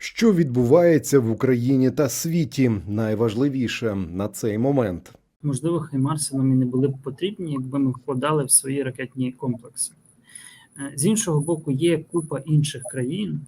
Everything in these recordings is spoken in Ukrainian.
Що відбувається в Україні та світі? Найважливіше на цей момент. Можливо, Хаймарси нам і не були б потрібні, якби ми вкладали в свої ракетні комплекси. Е, З іншого боку, є купа інших країн,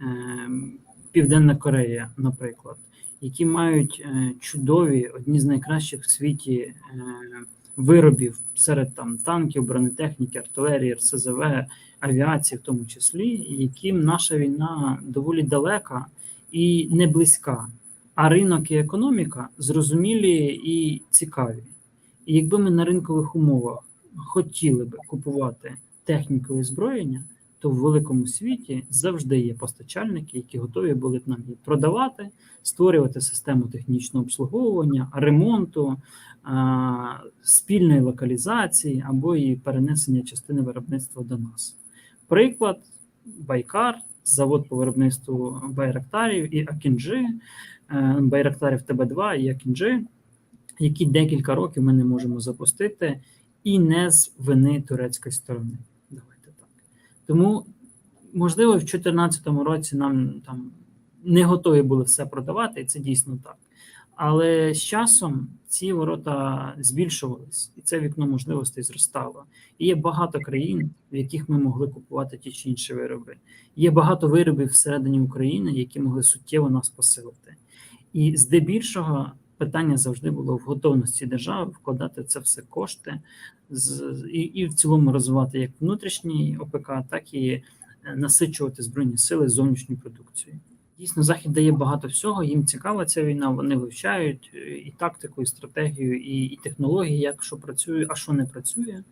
е, Південна Корея, наприклад, які мають е, чудові, одні з найкращих в світі виробів серед там танків, бронетехніки, артилерії, РСЗВ, авіації, в тому числі, яким наша війна доволі далека і не близька. А ринок і економіка зрозумілі і цікаві. І якби ми на ринкових умовах хотіли би купувати техніку і озброєння, то в великому світі завжди є постачальники, які готові були б нам її продавати, створювати систему технічного обслуговування, ремонту, спільної локалізації або і перенесення частини виробництва до нас. Приклад Байкар, завод по виробництву байрактарів і Акінджи, е, байрактарів ТБ2 і Акінджи, які декілька років ми не можемо запустити, і не з вини турецької сторони. Тому, можливо, в 2014 році нам там не готові були все продавати, і це дійсно так. Але з часом ці ворота збільшувались, і це вікно можливостей зростало. І є багато країн, в яких ми могли купувати ті чи інші вироби. Є багато виробів всередині України, які могли суттєво нас посилити. І здебільшого питання завжди було в готовності держави вкладати це все кошти з, і, і в цілому розвивати як внутрішній ОПК, так і е, насичувати збройні сили зовнішньою продукцією. Дійсно, захід дає багато всього. Їм цікава ця війна. Вони вивчають е, і тактику, і стратегію, і, і технології, як що працює, а що не працює.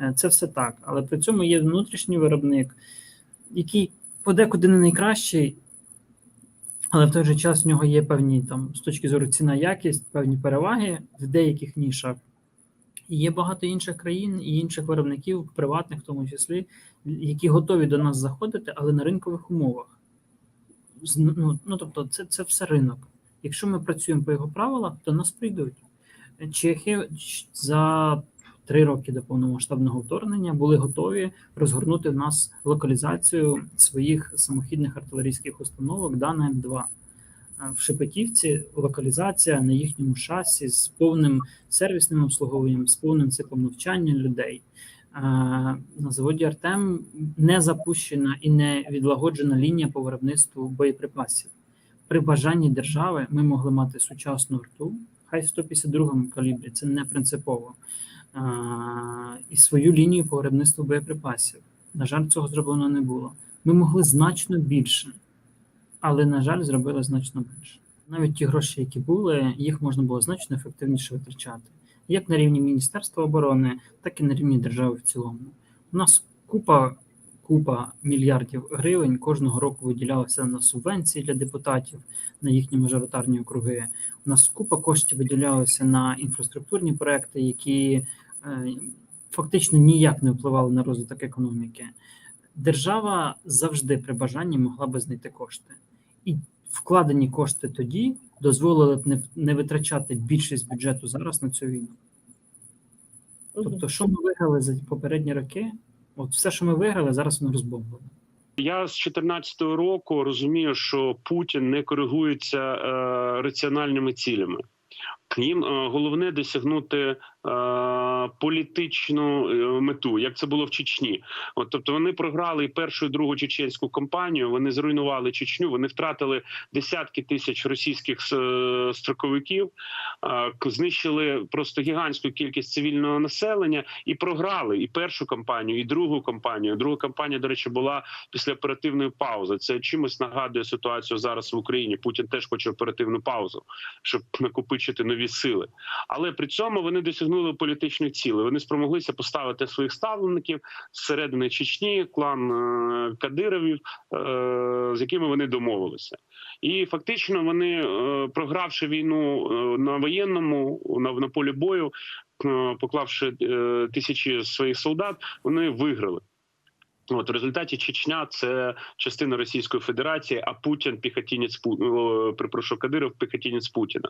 Е, Це все так. Але при цьому є внутрішній виробник, який подекуди не найкращий, але в той же час в нього є певні там з точки зору ціна, якість, певні переваги в деяких нішах. І є багато інших країн і інших виробників, приватних в тому числі, які готові до нас заходити, але на ринкових умовах. Ну, ну тобто, це, це все ринок. Якщо ми працюємо по його правилах, то нас прийдуть. Чехи за три роки до повномасштабного вторгнення були готові розгорнути в нас локалізацію своїх самохідних артилерійських установок Дана М2. В Шепетівці локалізація на їхньому шасі з повним сервісним обслуговуванням, з повним циклом навчання людей. На заводі Артем не запущена і не відлагоджена лінія по виробництву боєприпасів. При бажанні держави ми могли мати сучасну арту, хай в 152 калібрі, це не принципово, і свою лінію по виробництву боєприпасів. На жаль, цього зроблено не було. Ми могли значно більше, але, на жаль, зробили значно менше. Навіть ті гроші, які були, їх можна було значно ефективніше витрачати, як на рівні Міністерства оборони, так і на рівні держави в цілому. У нас купа, купа мільярдів гривень кожного року виділялося на субвенції для депутатів на їхні мажоритарні округи. У нас купа коштів виділялося на інфраструктурні проекти, які е, фактично ніяк не впливали на розвиток економіки. Держава завжди при бажанні могла би знайти кошти, і вкладені кошти тоді дозволили б не, не витрачати більшість бюджету зараз на цю війну. Тобто, що ми виграли за попередні роки? От все, що ми виграли, зараз воно розбомблено. Я з 2014 року розумію, що Путін не коригується е, раціональними цілями. Їм е, головне досягнути політичну е, мету, як це було в Чечні. От тобто вони програли першу, і другу чеченську кампанію. Вони зруйнували Чечню. Вони втратили десятки тисяч російських е, строковиків, е, знищили просто гігантську кількість цивільного населення і програли і першу кампанію, і другу кампанію. Друга кампанія, до речі, була після оперативної паузи. Це чимось нагадує ситуацію зараз в Україні. Путін теж хоче оперативну паузу, щоб накопичити нові сили. Але при цьому вони досягнули політичних цілей. Вони спромоглися поставити своїх ставленників зсередини Чечні, клан е, Кадировів, е, з якими вони домовилися. І фактично вони, е, програвши війну на воєнному на, полі бою, поклавши тисячі своїх солдат, вони виграли. От в результаті Чечня це частина Російської Федерації, а Путін піхотінець припрошу Кадиров піхотінець Путіна.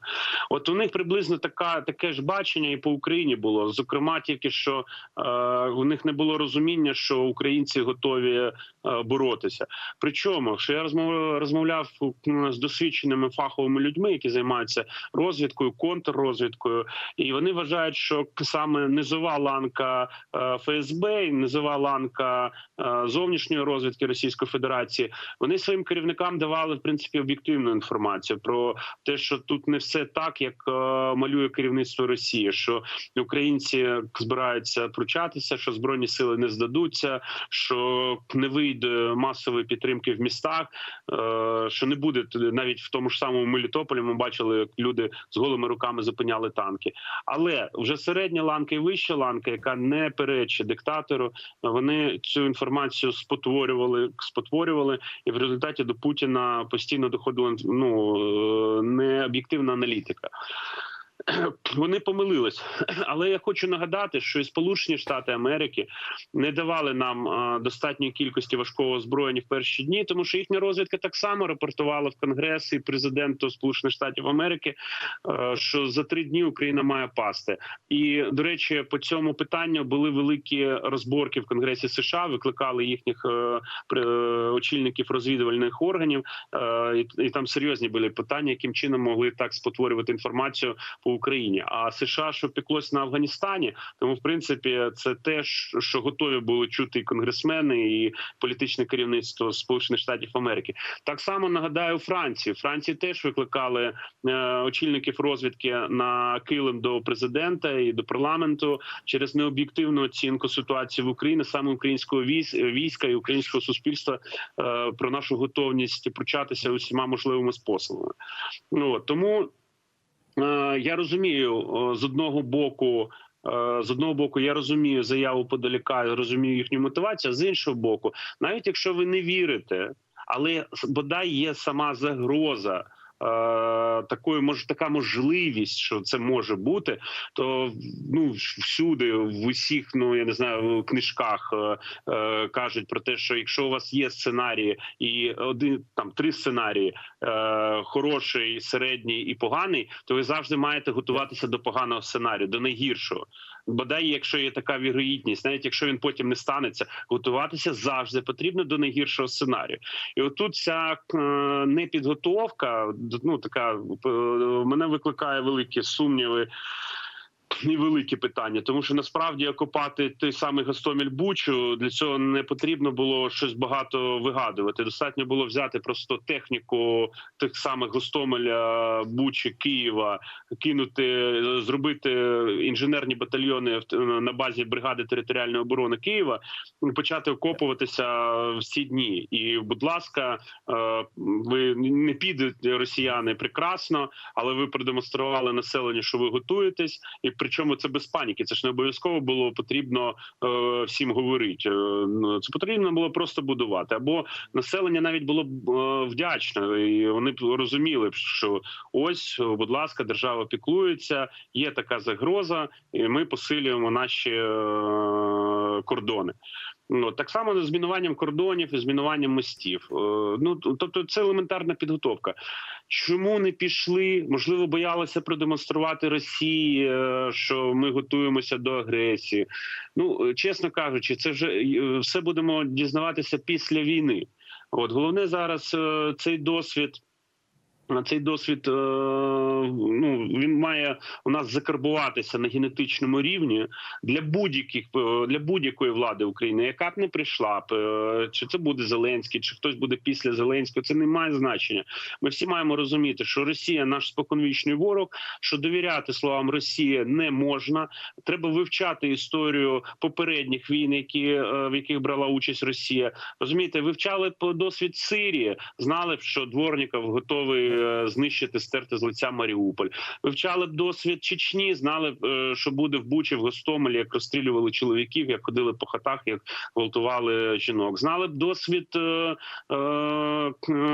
От у них приблизно така таке ж бачення і по Україні було. Зокрема, тільки що е, у них не було розуміння, що українці готові е, боротися. Причому, що я розмов, розмовляв з досвідченими фаховими людьми, які займаються розвідкою, контррозвідкою, і вони вважають, що саме низова ланка е, ФСБ, і низова ланка е, зовнішньої розвідки Російської Федерації, вони своїм керівникам давали в принципі об'єктивну інформацію про те, що тут не все так, як е, малює керівництво Росії, що українці збираються пручатися, що збройні сили не здадуться, що не вийде масової підтримки в містах, е, що не буде навіть в тому ж самому Мелітополі. Ми бачили, як люди з голими руками зупиняли танки. Але вже середня ланка і вища ланка, яка не перечить диктатору, вони цю інформацію спотворювали, спотворювали, і в результаті до Путіна постійно доходила ну е, необ'єктивна аналітика. Вони помилились, але я хочу нагадати, що і Сполучені Штати Америки не давали нам достатньої кількості важкого озброєння в перші дні, тому що їхня розвідка так само рапортувала в Конгрес і президенту Сполучених Штатів Америки, що за три дні Україна має пасти. І до речі, по цьому питанню були великі розборки в Конгресі США. Викликали їхніх е, е, очільників розвідувальних органів, е, і там серйозні були питання, яким чином могли так спотворювати інформацію по Україні. А США що піклось на Афганістані, тому в принципі це те, що готові були чути і конгресмени, і політичне керівництво Сполучених Штатів Америки. Так само нагадаю Франції. Франції теж викликали е, очільників розвідки на килим до президента і до парламенту через необ'єктивну оцінку ситуації в Україні, саме українського військ, війська і українського суспільства е, про нашу готовність пручатися усіма можливими способами. Ну тому я розумію е, з одного боку. е, З одного боку, я розумію заяву подаліка, розумію їхню мотивацію. а З іншого боку, навіть якщо ви не вірите, але бодай є сама загроза. Е, Такої може така можливість, що це може бути, то ну всюди, в усіх, ну я не знаю, книжках е, е, кажуть про те, що якщо у вас є сценарії, і один там три сценарії: е, хороший, середній і поганий, то ви завжди маєте готуватися до поганого сценарію, до найгіршого. Бодай, якщо є така вірогідність, навіть якщо він потім не станеться, готуватися завжди потрібно до найгіршого сценарію. І отут ця е, непідготовка, ну така е, мене викликає великі сумніви. І великі питання, тому що насправді окупати той самий Гостомель Бучу для цього не потрібно було щось багато вигадувати. Достатньо було взяти просто техніку тих самих Гостомеля, Бучі, Києва, кинути, зробити інженерні батальйони на базі бригади територіальної оборони Києва і почати окопуватися всі дні. І, будь ласка, е, ви не підете росіяни прекрасно, але ви продемонстрували населенню, що ви готуєтесь, і причому це без паніки. Це ж не обов'язково було потрібно е, всім говорити. Е, ну, Це потрібно було просто будувати. Або населення навіть було б е, вдячне, і вони б розуміли, що ось, будь ласка, держава піклується, є така загроза, і ми посилюємо наші е, кордони. Ну так само з мінуванням кордонів і з мінуванням мостів. Е, Ну тобто, це елементарна підготовка. Чому не пішли? Можливо, боялися продемонструвати Росії, е, що ми готуємося до агресії. Ну е, чесно кажучи, це вже все будемо дізнаватися після війни. От головне зараз цей досвід. Цей досвід е, ну він має у нас закарбуватися на генетичному рівні для будь-яких е, для будь-якої влади України, яка б не прийшла е, чи це буде Зеленський, чи хтось буде після Зеленського. Це не має значення. Ми всі маємо розуміти, що Росія наш споконвічний ворог, що довіряти словам Росії не можна. Треба вивчати історію попередніх війн, які в яких брала участь Росія. Розумієте, вивчали б досвід Сирії, знали б, що Дворніков готовий знищити, стерти з лиця Маріуполь. Вивчали б досвід Чечні, знали б, е, що буде в Бучі, в Гостомелі, як розстрілювали чоловіків, як ходили по хатах, як гвалтували жінок. Знали б досвід е, е,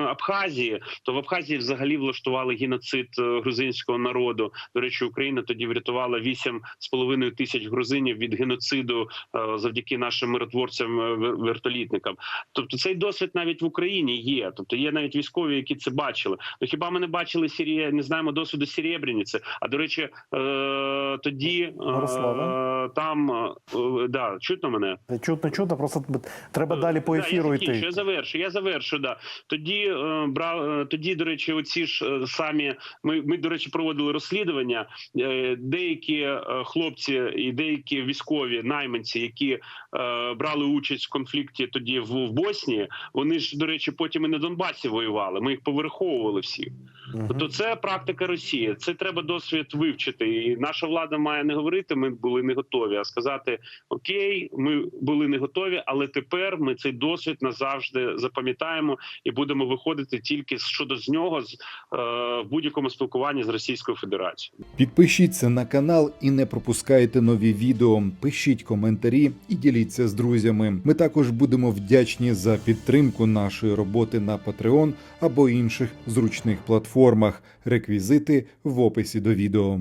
Абхазії. То в Абхазії взагалі влаштували геноцид е, грузинського народу. До речі, Україна тоді врятувала 8,5 тисяч грузинів від геноциду е, завдяки нашим миротворцям е, вертолітникам. Тобто цей досвід навіть в Україні є. Тобто є навіть військові, які це бачили. Хіба ми не бачили Сірія, не знаємо досвіду Серебряниці? А до речі, е, тоді е, Мирославе? Там е, да, чутно мене. Чутно, чутно, просто треба далі по Да, ефіру я йти. Я завершу, я завершу. Да тоді е, брав е, тоді. До речі, оці ж е, самі ми, ми до речі проводили розслідування. Е, деякі е, хлопці і деякі військові найманці, які е, брали участь в конфлікті тоді в, Боснії. Вони ж до речі, потім і на Донбасі воювали. Ми їх поверховували всі. Мгм. Тобто це практика Росії. Це треба досвід вивчити. І наша влада має не говорити, ми були не готові, а сказати: Окей, ми були не готові, але тепер ми цей досвід назавжди запам'ятаємо і будемо виходити тільки щодо з нього з е, будь-якому спілкуванні з Російською Федерацією. Підпишіться на канал і не пропускайте нові відео. Пишіть коментарі і діліться з друзями. Ми також будемо вдячні за підтримку нашої роботи на Patreon або інших зручних платформах. Реквізити в описі до відео.